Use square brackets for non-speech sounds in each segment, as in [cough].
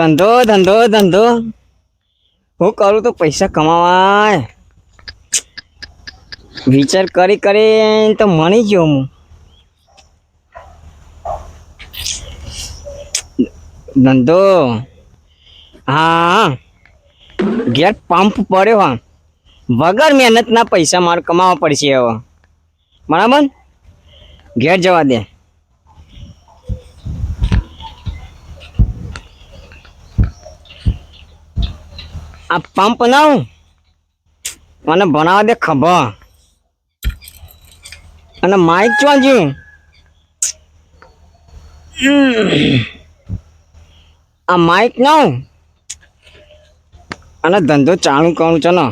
ધંધો ધંધો ધંધો. હું કરું તો પૈસા કમાવાય. વિચાર કરી કરી તો મળી ગયો હું. ધંધો. હા. ઘેર પંપ પડ્યો હા. વગર મહેનતના પૈસા મારે કમાવા પડશે હવે. બરાબર? ઘેર જવા દે. આ પંપ ના મને બનાવવા દે ખભા. અને માઇક ચોજુ આ માઇક ના અને ધંધો ચાલુ કરું ચલો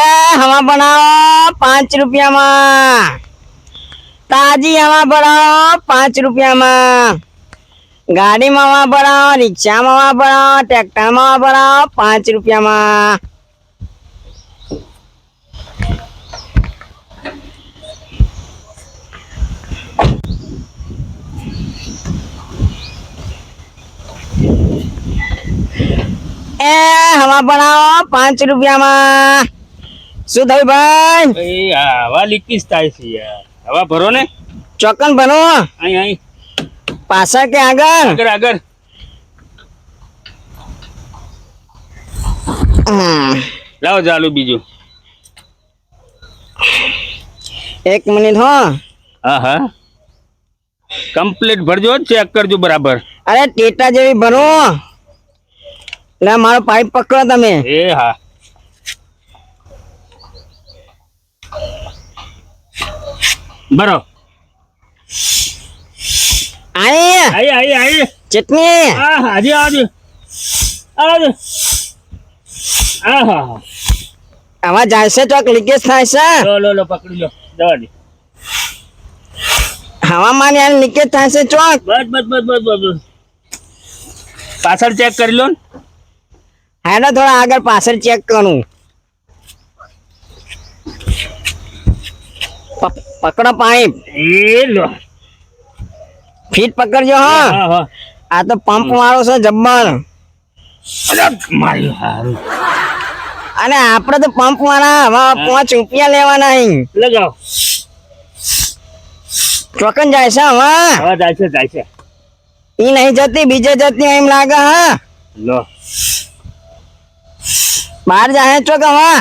એ હવા બનાવો પાંચ રૂપિયામાં. તાજી હવા બનાવો પાંચ રૂપિયામાં. ગાડીમાં બનાવો રિક્ષામાં બનાવો ટ્રેક્ટરમાં બનાવો પાંચ રૂપિયામાં. એ હવા ભણાવો પાંચ રૂપિયામાં. શું થયું ભાઈ? ભાઈ હવા લીકેજ થાય છે યાર. હવા ભરો ને? ચોક્કસ ભરો. અહીં અહીં. પાછળ કે આગળ આગળ આગળ હમ. લાવો ચાલુ બીજું એક મિનિટ હો હા હા કમ્પ્લીટ ભરજો ચેક કરજો બરાબર અરે ટેટા જેવી ભરો લે મારો પાઇપ પકડો તમે એ હા ભરો આઈ આઈ આઈ આઈ ચટણી આ હાજી હાજી આજ. આહા. હા હા આમાં જાય છે ચોક લીકેજ થાય છે. લો લો લો પકડી લો. જવા દે. હવામાન યાર લીકેજ થાય છે ચોક. બસ બસ બસ બસ બસ પાછળ ચેક કરી લો ને. થોડા આગળ પાછળ ચેક કરું. પકડો પાઇપ. એ લો. ફીટ પકડજો હા. આ તો પંપ વાળો છે મારી હારું. અને આપણે તો પંપ વાળા હવે પાંચ રૂપિયા લેવાના અહીં લગાવ. ચોકન જાય છે હવે જાય છે જાય છે. ઈ નહીં જતી બીજે જતી એમ લાગે હા. લો. બહાર જાય ચોક હવા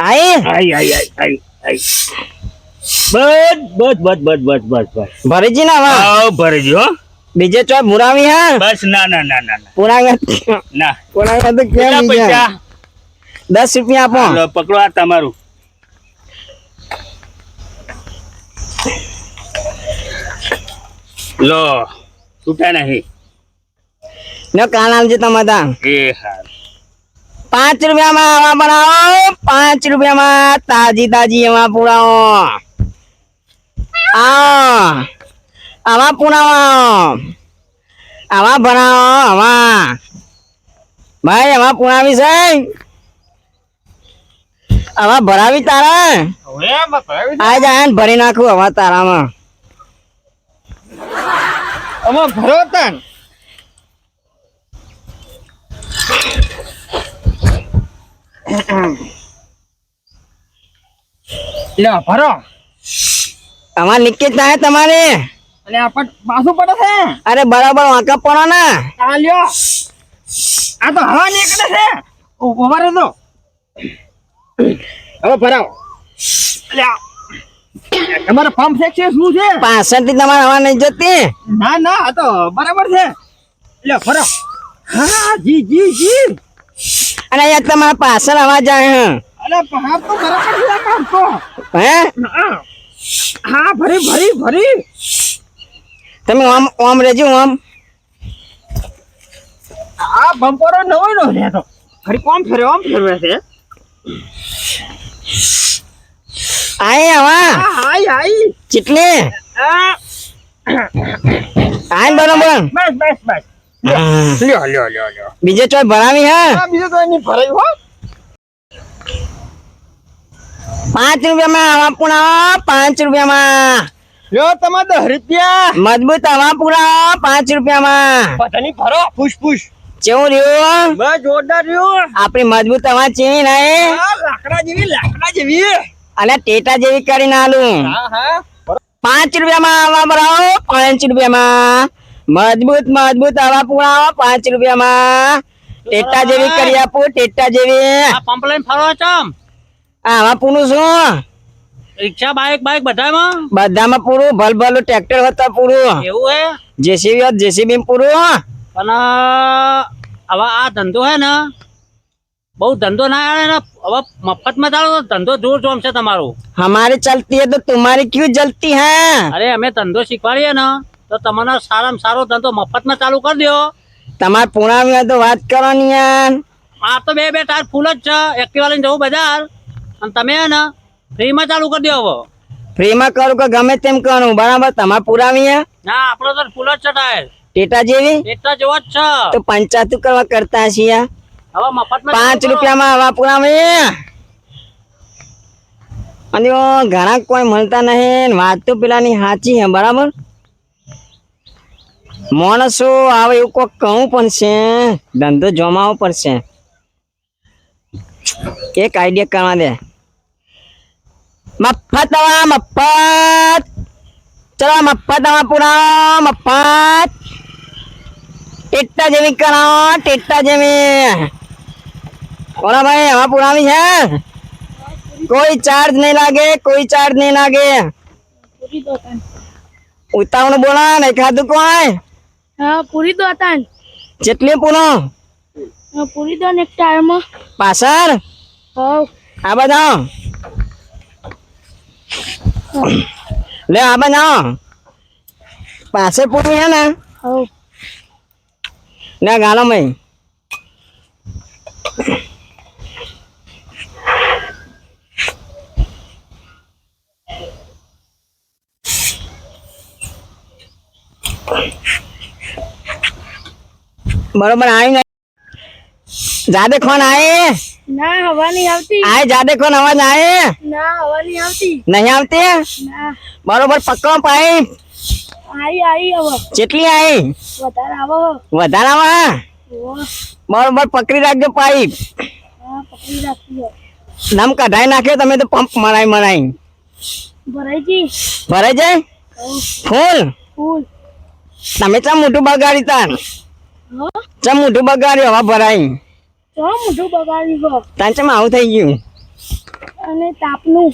આઈ આઈ આઈ આઈ આઈ. બસ બસ બસ બસ બસ બસ બસ. ભરીજી ના વા આવ ભરી હો. બીજે ચો મુરાવી હા? બસ ના ના ના ના ના. ના. પુરાવી તો કેમ પૈસા? દસ રૂપિયા આપો. લો પકડો આ તમારું. લો છૂટા નહીં. નો કા નામ છે તા એ હાર. પાંચ રૂપિયામાં આવા બનાવો પાંચ રૂપિયામાં તાજી તાજી એમાં પુરાવો. આ હવા પુરાવો હવા ભણાવો હવા ભાઈ આવા પુણાવી છે? આવા ભરાવી તારા? આ જાય ને ભરી નાખું હવા તારામાં. અમે ભરો તન. [clears throat] લે ભરો. હવા લીકેજ ના તમારે? અને આપણ પાછું પડે છે. અરે બરાબર વાંકા પડો ને. આ લ્યો. આ તો હવા નીકળે છે. ઊભા રહેજો હવે ભરાવો. તમારો પંપ છે શું છે? પાછળથી તમારે હવા નહીં જતી? ના ના આ તો બરાબર છે. લે ફરો હા જી જી જી. અને અહીંયા તમારા પાછળ હવા જાય હે. અને હા તો બરાબર છે કામ તો. હે. હા ભરી ભરી ભરી. તમે ઓમ આમ રેજો આમ. આ બમ્પરો નવો નો છે તો. ફરી કોમ ફેરે આમ ફેરવે છે. આય હવા આ હાય હાય. ચીટલી. આય બરોબર. બસ બસ બસ. લ્યો લ્યો લ્યો લ્યો. બીજે ચોય ભરાવી હે? બીજે તો એની ભરાયું હો. પાંચ રૂપિયામાં હવા પૂરા પાંચ રૂપિયામાં. લ્યો તમારે દસ રૂપિયા. મજબૂત હવા પૂરા પાંચ રૂપિયામાં. પતાની ફરો. Push push. કેવું રહ્યું? બસ જોરદાર રહ્યું. આપણી મજબૂત હવા ચીની નહીં લાકડા જેવી લાકડા જેવી. અને ટેટા જેવી કરીને આલું. પાંચ રૂપિયામાં હવા ભરાવો પાંચ રૂપિયામાં. મજબૂત મજબૂત હવા પુરાવો પાંચ રૂપિયામાં. ટેટા જેવી કરી આપું ટેટા જેવી. પંપ લઈને ફરો ચમ આમાં પૂરું શું? રિક્ષા બાઇક બાઇક બધામાં? બધામાં પૂરું ભલ ભલું ટ્રેક્ટર હતા પૂરું. એવું હે? જેસીબી હોત જેસીબી પૂરું પણ હવે આ ધંધો હે ને બહુ ધંધો ના આવે ને હવે મફતમાં ચાલો ધંધો જોર જોમ છે તમારો. અમારી ચાલતી હે તો તમારી ક્યુ જલતી હે? અરે અમે ધંધો શીખવાડીએ ને તો તમારો સારામાં સારો ધંધો મફતમાં ચાલુ કરી દો. તમારે પુણાવી તો વાત કરવાની યાર. આ તો બે બે ટાયર ફૂલ જ છે. એક્ટિવા લઈને જવું બજાર. અને તમે ને ફ્રીમાં ચાલુ કરી દો હવે. ફ્રીમાં કરું કે ગમે તેમ કરું બરાબર? તમારે પુરાવી ના આપણો તો ફૂલ જ ચટાય ટેટા જેવી? ટેટા જેવો જ છે. તો પંચાયત કરવા કરતા છીએ. હવે મફતમાં પાંચ રૂપિયામાં હવા પુરાવી અને ઘણા કોઈ મળતા નહીં વાત તો પેલાની સાચી હે બરાબર? માણસો આવે એવું કોઈ કહું પણ છે ધંધો જમાવો પડશે. એક આઈડિયા કરવા દે. મફત હવા મફત. ચલો મફત હવા પુરાવો મફત. ટેટા જેવી કરાવો ટેટા જેવી. ઓલા ભાઈ હવા પુરાવી છે? કોઈ ચાર્જ નહીં લાગે કોઈ ચાર્જ નહીં લાગે. ઉતાવળ બોલા ને ખાધું કોઈ? હા પૂરી દો હતા જેટલી પૂરો પૂરી દો ને ટાયરમાં પાછળ? હા આ બધા લે આ બધા પાસે પૂરું છે ને હવ લે ગાલો મય બરોબર આવી ને જાદે ખોન આए ના હવા નહીં આવતી. આए જાદે હવા અવાજ આવે ના હવા નહીં આવતી. નહીં આવતી? ના. બરોબર પક્કો પાઈપ આવી આઈ હવે. કેટલી આવી. વધારે આવો વધારે ઓહો, બરોબર પકડી રાખજો પાઇપ. હા પકડી રાખજો. નામ કઢાઈ નાખ્યો તમે તો પંપ મરાઈ મરાઈ. જી ભરાઈ જાય? ફૂલ? ફૂલ. તમે ચમ મોટું બગાડી તાર ચમ મોટું બગાડ્યું હવા ભરાઈ? તો મોઢું બગાડી ગયો. તાન ચમ આવું થઈ ગયું? અને તાપનું.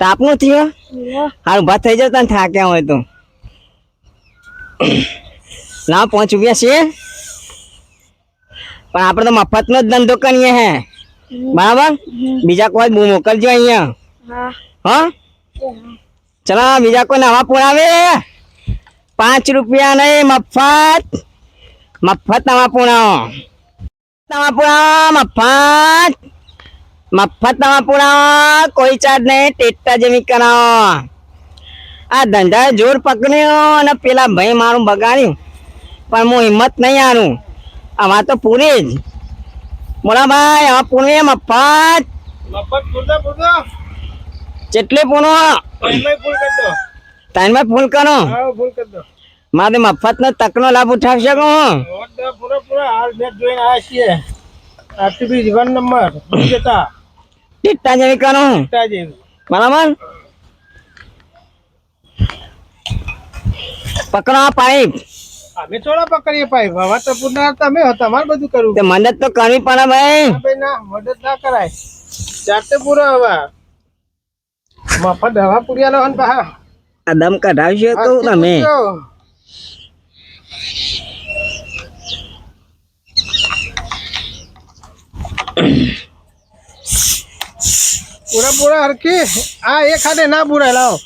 તાપનું થયું? હારું ભાત થઈ જતા થાક્યા હોય તો. ના પાંચ રૂપિયા છે? પણ આપણે તો મફતનો જ ધંધો કરીએ હે. બરાબર? બીજા કોઈ બહુ મોકલજો અહીંયા. હા. ચલો બીજા કોઈ નવા પુરાવે પાંચ રૂપિયા નહીં મફત. મફત નવા પુરાવો પુરાવો મફત. મફત પુરાવો કોઈ ચાર્જ નહીં ટેટા જેવી કરાવો. આ ધંધા જોર પકડ્યો અને પેલા ભાઈ મારું બગાડ્યું. પણ હું હિંમત નહીં આનું આમાં તો પૂરી જ. બોલા ભાઈ હવે પૂરી મફત. ત્રણ જેટલી પૂરો. એમાં ફૂલ કરી ફૂલ કરો. ફૂલ મફત નો મારે નો તકનો લાભ ઉઠાવી શકો હું? જોરદાર પૂરા પૂરા હાલ મેચ જોઈને આવ્યા છીએ. આરટીબી વન નંબર વિજેતા. ટીટા જેવી કરો હું? ટીટા જેવી. બરાબર? પકડો આ પાઇપ. અમે થોડા પકડીએ પાઇપ હવે તો પૂરનાર તમે તમારે બધું કરવું તે મદદ તો કરવી પડે ભાઈ. ના ભાઈ ના મદદ ના કરાય. જાતે પૂરો હવે. મફત હવા પૂર્યા લો પાહા આ દમ કઢાવશો તો તમે. પૂરા પૂરા હરખી આ એક હાથે ના પૂરા લાવો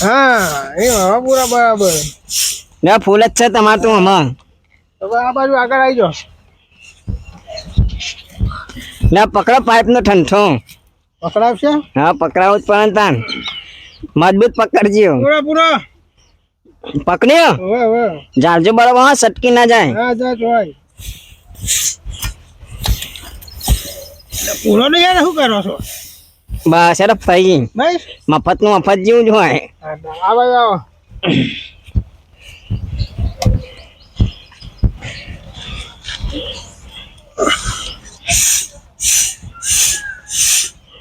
હા એ હવા પૂરા બરાબર ને ફૂલ જ છે તમારે તું હમણાં હવે આ બાજુ આગળ આવી જાઓ ને પકડો પાઇપ નો ઠંઠો પકડાવશે હા પકડાવો જ પડે ને તાન મજબૂત પકડજો પૂરા પૂરા પકડ્યો હવે હવે જાળજો બરાબર હા સટકી ના જાય હા જા જોવાય પૂરો નહીં યાર શું કરો છો? બસ હેડો થઈ નહીં મફતનું મફત જેવું જ હોય. આવો આવો.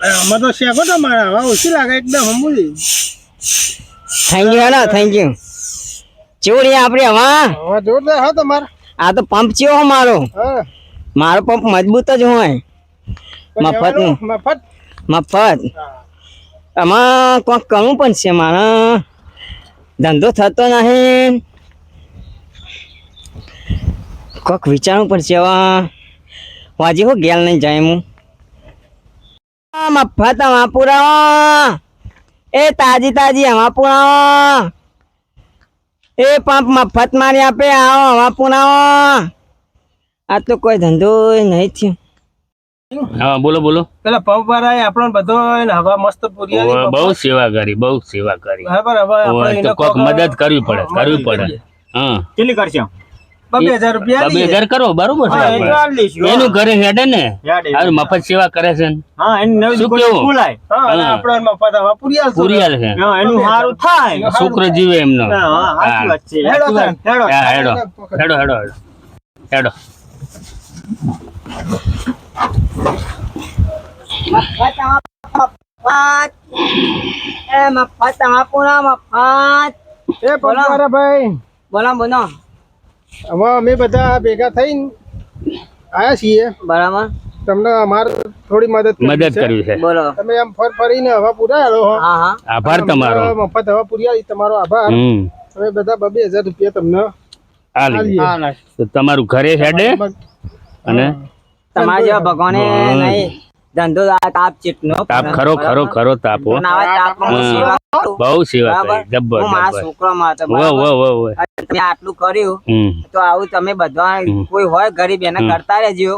આમાં તો શેકો તમારા? હવે ઓછી લાગે એકદમ હમુલી થેન્ક યુ હેડો થેન્ક યુ ચેવડી આપણે હવા? જોરદાર હા તમારે. આ તો પંપ ચેવો મારો? હા. મારો પંપ મજબૂત જ હોય. પછી મફતનું. મફત મફત આમાં કોક કરવું પણ છે મારે. ધંધો થતો નહીં. કોક વિચારવું પણ છે વાજી હો ગેલ નહીં જાય હું. આ મફત હવા પુરાવો. એ તાજી તાજી હવા પુરાવો. એ પંપ મફત મારી આપે આવો હવા પુરાવો. આ તો કોઈ ધંધો નહીં થયો. હા બોલો બોલો. પેલા પંપ વાળા આપણને બધો હવા મસ્ત પૂરી બહુ સેવા કરી બહુ સેવા કરી બરાબર હવે તો કોક મદદ કરવી પડે કરવી પડે. હા. કેટલી કરશે? બબે હજાર રૂપિયા બે હજાર કરો બરોબર છે. એનું ઘરે હેડે ને. યાદ મફત સેવા કરે છે ને. હા એની નવી શું કેવું? ખોલાય. હા, આપણને મફત હવા પૂરી આલશું. પૂરી આલે હા, એનું સારું થાય. શુક્ર જીવે એમનો. હા, હા, સાચી વાત છે. હેડો સાચી વાત. હેડો. હા, હેડો. હેડો હેડો હેડો. હેડો. મફત મફત. એ મફત પૂરા મફત એ વાળા ભાઈ. બોલો બોલો. હવે અમે બધા ભેગા થઈને આયા છીએ. બરાબર. તમને અમારે થોડી મદદ મદદ કરવી છે. બોલો. તમે આમ ફર ફરીને હવા પૂરા આલો હો હા. આભાર તમારો. મફત હવા પૂરી આવી તમારો આભાર. અમે બધા બબે હજાર રૂપિયા તમને તમારું ઘરે હેડે અને તમારા જેવા ભગવાને નહીં ધંધો તાપ ચીટનો. તાપ ખરો ખરો ખરો તાપ હું. સેવા બહુ સેવા બરાબર? કરી જબ્બર હું મારા જબ્બર. છોકરામાં હતો, વો બરાબર? વો વો વો તમે આટલું કર્યું તો આવું તમે બધા કોઈ હોય ગરીબ એને કરતા રહેજો.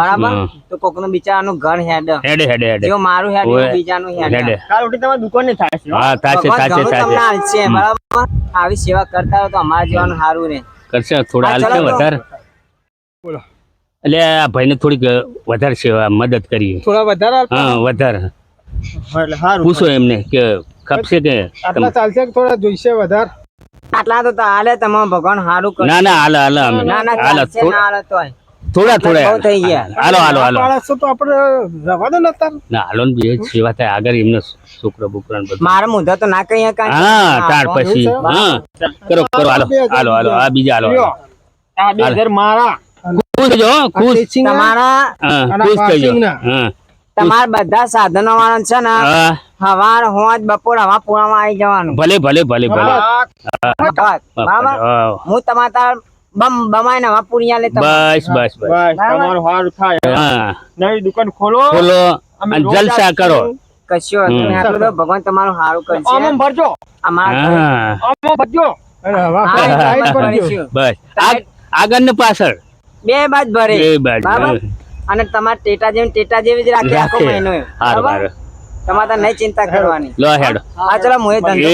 બરાબર? તો તો કોકનું બિચારાનું ઘર હેડ. હેડે હેડે હેડે. જો મારું હેડ બીજા નું બીજાનું હેડ. કાલ ઉઠી તમારી દુકાન થાય હા થાશે થાશે તમને હાલશે, બરાબર? આવી સેવા કરતા હોય તો અમારા જેવાનું સારું રહે. કરશે થોડા હાલશે વધારે. બોલો. એટલે આ ભાઈને થોડીક વધારે સેવા મદદ કરીએ થોડા વધારે હા વધારે. સારું. પૂછો એમને કે ખપશે કે આટલા ચાલશે કે થોડા જોઈશે વધારે? આટલા તો હાલે તમામ ભગવાન સારું કરે. ના ના હાલે હાલે અમે. ના ના ચાલશે ના હાલે તોય. થોડા થોડા. થઈ ગયા. હાલો હાલો હાલો. માણસો તો આપણે રવા દો નતા. ના હાલો ને બે સેવા થાય. આગળ એમને છોકરો બોકરા બધું. મારા મુદ્દા તો ના કઈ. શકાય હા તાર પછી. હા. કરો કરો હાલો. હાલો હાલો. આ બીજા હાલો. હાલો. આ બે ઘર મારા. ખુશ જો ખુશ. તમારા ખુશ થજો તમારા બધા સાધનો વાળા છે ને હવાર હોજ બપોર હવા પૂરામાં આવી જવાનું. ભલે ભલે ભલે ભલે. હા. તમારા તાર બમ બમાઈને હવા પૂરી લે બસ બસ બસ. બસ તમારું સારું થાય. હા. નવી દુકાન ખોલો. ખોલો અને જલસા કરો. કશું વાંધો આટલું તો ભગવાન તમારું સારું આમ કરશે. ભરજો. અમારા આમ ભરજો. અને હવા બસ. આગળ ને પાછળ. બે બાજ ભરે. બે બાજુ. બરાબર? અને તમારે ટેટા જેમ ટેટા જેવી જ રાખી આખો મહિનો બરાબર? તમારે તો નહીં ચિંતા કરવાની. લો હેડો. હા ચલો હું એ ધંધો